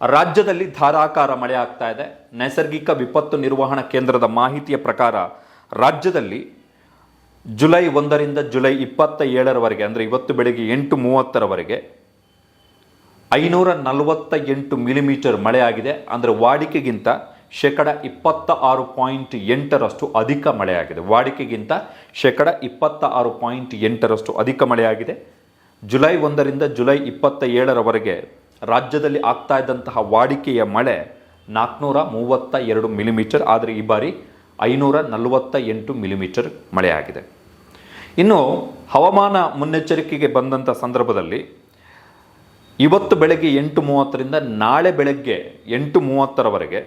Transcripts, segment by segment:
ರಾಜ್ಯದಲ್ಲಿ ಧಾರಾಕಾರ ಮಳೆ ಆಗ್ತಾ ಇದೆ. ನೈಸರ್ಗಿಕ ವಿಪತ್ತು ನಿರ್ವಹಣಾ ಕೇಂದ್ರದ ಮಾಹಿತಿಯ ಪ್ರಕಾರ ರಾಜ್ಯದಲ್ಲಿ ಜುಲೈ ಒಂದರಿಂದ ಜುಲೈ ಇಪ್ಪತ್ತ ಏಳರವರೆಗೆ ಅಂದರೆ ಇವತ್ತು ಬೆಳಗ್ಗೆ ಎಂಟು ಮೂವತ್ತರವರೆಗೆ ಐನೂರ ನಲವತ್ತ ಎಂಟು ಮಿಲಿಮೀಟರ್ ಮಳೆ ಆಗಿದೆ. ಅಂದರೆ ವಾಡಿಕೆಗಿಂತ ಶೇಕಡ ಇಪ್ಪತ್ತ ಆರು ಪಾಯಿಂಟ್ ಎಂಟರಷ್ಟು ಅಧಿಕ ಮಳೆಯಾಗಿದೆ ವಾಡಿಕೆಗಿಂತ ಶೇಕಡ ಇಪ್ಪತ್ತ ಆರು ಪಾಯಿಂಟ್ ಎಂಟರಷ್ಟು ಅಧಿಕ ಮಳೆಯಾಗಿದೆ ಜುಲೈ ಒಂದರಿಂದ ಜುಲೈ ಇಪ್ಪತ್ತ ಏಳರವರೆಗೆ ರಾಜ್ಯದಲ್ಲಿ ಆಗ್ತಾ ಇದ್ದಂತಹ ವಾಡಿಕೆಯ ಮಳೆ ನಾಲ್ಕುನೂರ ಮೂವತ್ತ ಎರಡು ಮಿಲಿಮೀಟರ್, ಆದರೆ ಈ ಬಾರಿ ಐನೂರ ನಲವತ್ತ ಎಂಟು ಮಿಲಿಮೀಟರ್ ಮಳೆಯಾಗಿದೆ. ಇನ್ನು ಹವಾಮಾನ ಮುನ್ನೆಚ್ಚರಿಕೆಗೆ ಬಂದಂಥ ಸಂದರ್ಭದಲ್ಲಿ ಇವತ್ತು ಬೆಳಗ್ಗೆ ಎಂಟು ಮೂವತ್ತರಿಂದ ನಾಳೆ ಬೆಳಗ್ಗೆ ಎಂಟು ಮೂವತ್ತರವರೆಗೆ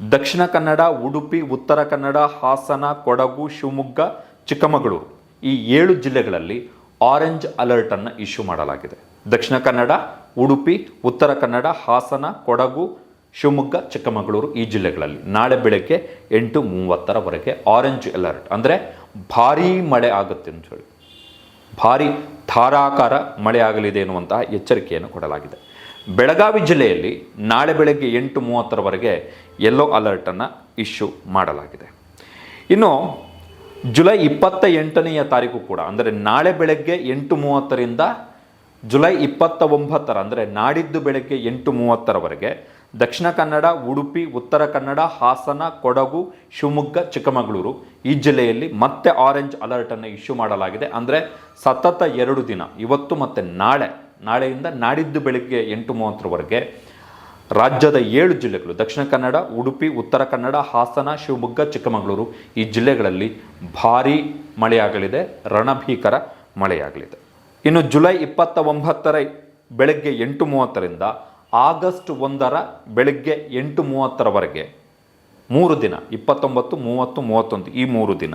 ದಕ್ಷಿಣ ಕನ್ನಡ, ಉಡುಪಿ, ಉತ್ತರ ಕನ್ನಡ, ಹಾಸನ, ಕೊಡಗು, ಶಿವಮೊಗ್ಗ, ಚಿಕ್ಕಮಗಳೂರು ಈ ಏಳು ಜಿಲ್ಲೆಗಳಲ್ಲಿ ಆರೆಂಜ್ ಅಲರ್ಟನ್ನು ಇಶ್ಯೂ ಮಾಡಲಾಗಿದೆ. ದಕ್ಷಿಣ ಕನ್ನಡ, ಉಡುಪಿ, ಉತ್ತರ ಕನ್ನಡ, ಹಾಸನ, ಕೊಡಗು, ಶಿವಮೊಗ್ಗ, ಚಿಕ್ಕಮಗಳೂರು ಈ ಜಿಲ್ಲೆಗಳಲ್ಲಿ. ನಾಳೆ ಬೆಳಗ್ಗೆ ಎಂಟು ಮೂವತ್ತರವರೆಗೆ ಆರೆಂಜ್ ಅಲರ್ಟ್ ಅಂದರೆ ಭಾರೀ ಮಳೆ ಆಗುತ್ತೆ ಅಂತ ಹೇಳಿ. ಭಾರೀ ಧಾರಾಕಾರ ಮಳೆ ಆಗಲಿದೆ ಎನ್ನುವಂತಹ ಎಚ್ಚರಿಕೆಯನ್ನು ಕೊಡಲಾಗಿದೆ. ಬೆಳಗಾವಿ ಜಿಲ್ಲೆಯಲ್ಲಿ ನಾಳೆ ಬೆಳಗ್ಗೆ ಎಂಟು ಮೂವತ್ತರವರೆಗೆ ಯೆಲ್ಲೋ ಅಲರ್ಟನ್ನು ಇಶ್ಯೂ ಮಾಡಲಾಗಿದೆ. ಇನ್ನು ಜುಲೈ ಇಪ್ಪತ್ತ ಎಂಟನೆಯ ತಾರೀಕು ಕೂಡ, ಅಂದರೆ ನಾಳೆ ಬೆಳಗ್ಗೆ ಎಂಟು ಮೂವತ್ತರಿಂದ ಜುಲೈ ಇಪ್ಪತ್ತ ಒಂಬತ್ತರ ಅಂದರೆ ನಾಡಿದ್ದು ಬೆಳಗ್ಗೆ ಎಂಟು ಮೂವತ್ತರವರೆಗೆ ದಕ್ಷಿಣ ಕನ್ನಡ, ಉಡುಪಿ, ಉತ್ತರ ಕನ್ನಡ, ಹಾಸನ, ಕೊಡಗು, ಶಿವಮೊಗ್ಗ, ಚಿಕ್ಕಮಗಳೂರು ಈ ಜಿಲ್ಲೆಯಲ್ಲಿ ಮತ್ತೆ ಆರೆಂಜ್ ಅಲರ್ಟನ್ನು ಇಶ್ಯೂ ಮಾಡಲಾಗಿದೆ. ಅಂದರೆ ಸತತ ಎರಡು ದಿನ, ಇವತ್ತು ಮತ್ತು ನಾಳೆ, ನಾಳೆಯಿಂದ ನಾಡಿದ್ದು ಬೆಳಗ್ಗೆ ಎಂಟು ಮೂವತ್ತರವರೆಗೆ ರಾಜ್ಯದ ಏಳು ಜಿಲ್ಲೆಗಳು, ದಕ್ಷಿಣ ಕನ್ನಡ, ಉಡುಪಿ, ಉತ್ತರ ಕನ್ನಡ, ಹಾಸನ, ಶಿವಮೊಗ್ಗ, ಚಿಕ್ಕಮಗಳೂರು ಈ ಜಿಲ್ಲೆಗಳಲ್ಲಿ ಭಾರೀ ಮಳೆಯಾಗಲಿದೆ, ರಣಭೀಕರ ಮಳೆಯಾಗಲಿದೆ. ಇನ್ನು ಜುಲೈ ಇಪ್ಪತ್ತ ಒಂಬತ್ತರ ಬೆಳಗ್ಗೆ ಎಂಟು ಮೂವತ್ತರಿಂದ ಆಗಸ್ಟ್ ಒಂದರ ಬೆಳಗ್ಗೆ ಎಂಟು ಮೂವತ್ತರವರೆಗೆ ಮೂರು ದಿನ, ಇಪ್ಪತ್ತೊಂಬತ್ತು, ಮೂವತ್ತು, ಮೂವತ್ತೊಂದು, ಈ ಮೂರು ದಿನ,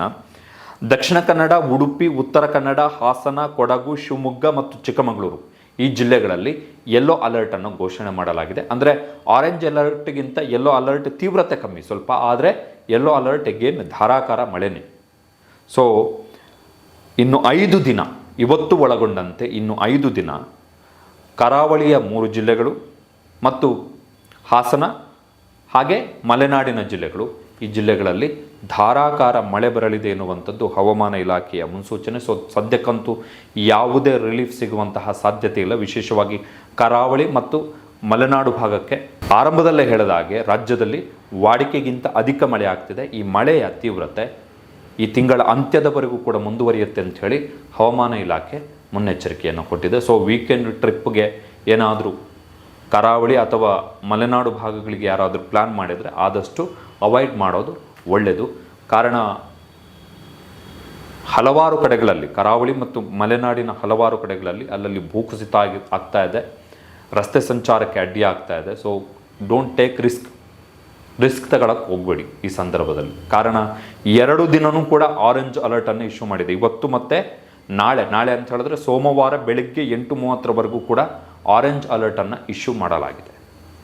ದಕ್ಷಿಣ ಕನ್ನಡ, ಉಡುಪಿ, ಉತ್ತರ ಕನ್ನಡ, ಹಾಸನ, ಕೊಡಗು, ಶಿವಮೊಗ್ಗ ಮತ್ತು ಚಿಕ್ಕಮಗಳೂರು ಈ ಜಿಲ್ಲೆಗಳಲ್ಲಿ ಯೆಲ್ಲೋ ಅಲರ್ಟನ್ನು ಘೋಷಣೆ ಮಾಡಲಾಗಿದೆ. ಅಂದರೆ ಆರೆಂಜ್ ಅಲರ್ಟ್ಗಿಂತ ಯೆಲ್ಲೋ ಅಲರ್ಟ್ ತೀವ್ರತೆ ಕಮ್ಮಿ ಸ್ವಲ್ಪ, ಆದರೆ ಯೆಲ್ಲೋ ಅಲರ್ಟ್ ಎಗೇನ್ ಧಾರಾಕಾರ ಮಳೆನೇ. ಸೊ ಇನ್ನು ಐದು ದಿನ ಇವತ್ತು ಒಳಗೊಂಡಂತೆ ಇನ್ನು ಐದು ದಿನ ಕರಾವಳಿಯ ಮೂರು ಜಿಲ್ಲೆಗಳು ಮತ್ತು ಹಾಸನ ಹಾಗೆ ಮಲೆನಾಡಿನ ಜಿಲ್ಲೆಗಳು ಈ ಜಿಲ್ಲೆಗಳಲ್ಲಿ ಧಾರಾಕಾರ ಮಳೆ ಬರಲಿದೆ ಎನ್ನುವಂಥದ್ದು ಹವಾಮಾನ ಇಲಾಖೆಯ ಮುನ್ಸೂಚನೆ. ಸೊ, ಸದ್ಯಕ್ಕಂತೂ ಯಾವುದೇ ರಿಲೀಫ್ ಸಿಗುವಂತಹ ಸಾಧ್ಯತೆ ಇಲ್ಲ. ವಿಶೇಷವಾಗಿ ಕರಾವಳಿ ಮತ್ತು ಮಲೆನಾಡು ಭಾಗಕ್ಕೆ ಆರಂಭದಲ್ಲೇ ಹೇಳಿದ ಹಾಗೆ ರಾಜ್ಯದಲ್ಲಿ ವಾಡಿಕೆಗಿಂತ ಅಧಿಕ ಮಳೆ ಆಗ್ತಿದೆ. ಈ ಮಳೆಯ ತೀವ್ರತೆ ಈ ತಿಂಗಳ ಅಂತ್ಯದವರೆಗೂ ಕೂಡ ಮುಂದುವರಿಯುತ್ತೆ ಅಂತ ಹೇಳಿ ಹವಾಮಾನ ಇಲಾಖೆ ಮುನ್ನೆಚ್ಚರಿಕೆಯನ್ನು ಕೊಟ್ಟಿದೆ. ಸೊ ವೀಕೆಂಡ್ ಟ್ರಿಪ್ಗೆ ಏನಾದರೂ ಕರಾವಳಿ ಅಥವಾ ಮಲೆನಾಡು ಭಾಗಗಳಿಗೆ ಯಾರಾದರೂ ಪ್ಲ್ಯಾನ್ ಮಾಡಿದರೆ ಆದಷ್ಟು ಅವಾಯ್ಡ್ ಮಾಡೋದು ಒಳ್ಳೆಯದು ಕಾರಣ, ಹಲವಾರು ಕಡೆಗಳಲ್ಲಿ, ಕರಾವಳಿ ಮತ್ತು ಮಲೆನಾಡಿನ ಹಲವಾರು ಕಡೆಗಳಲ್ಲಿ ಅಲ್ಲಲ್ಲಿ ಭೂಕುಸಿತ ಆಗಿ ಆಗ್ತಾ ಇದೆ. ರಸ್ತೆ ಸಂಚಾರಕ್ಕೆ ಅಡ್ಡಿ ಆಗ್ತಾ ಇದೆ. So don't take risk risk ತಗೊಳಕ್ಕೆ ಹೋಗಬೇಡಿ ಈ ಸಂದರ್ಭದಲ್ಲಿ. ಕಾರಣ, ಎರಡು ದಿನವೂ ಕೂಡ ಆರೆಂಜ್ ಅಲರ್ಟನ್ನು ಇಶ್ಯೂ ಮಾಡಿದೆ. ಇವತ್ತು ಮತ್ತೆ ನಾಳೆ ನಾಳೆ ಅಂತ ಹೇಳಿದ್ರೆ ಸೋಮವಾರ ಬೆಳಗ್ಗೆ ಎಂಟು ಮೂವತ್ತರವರೆಗೂ ಕೂಡ ಆರೆಂಜ್ ಅಲರ್ಟನ್ನು ಇಶ್ಯೂ ಮಾಡಲಾಗಿದೆ.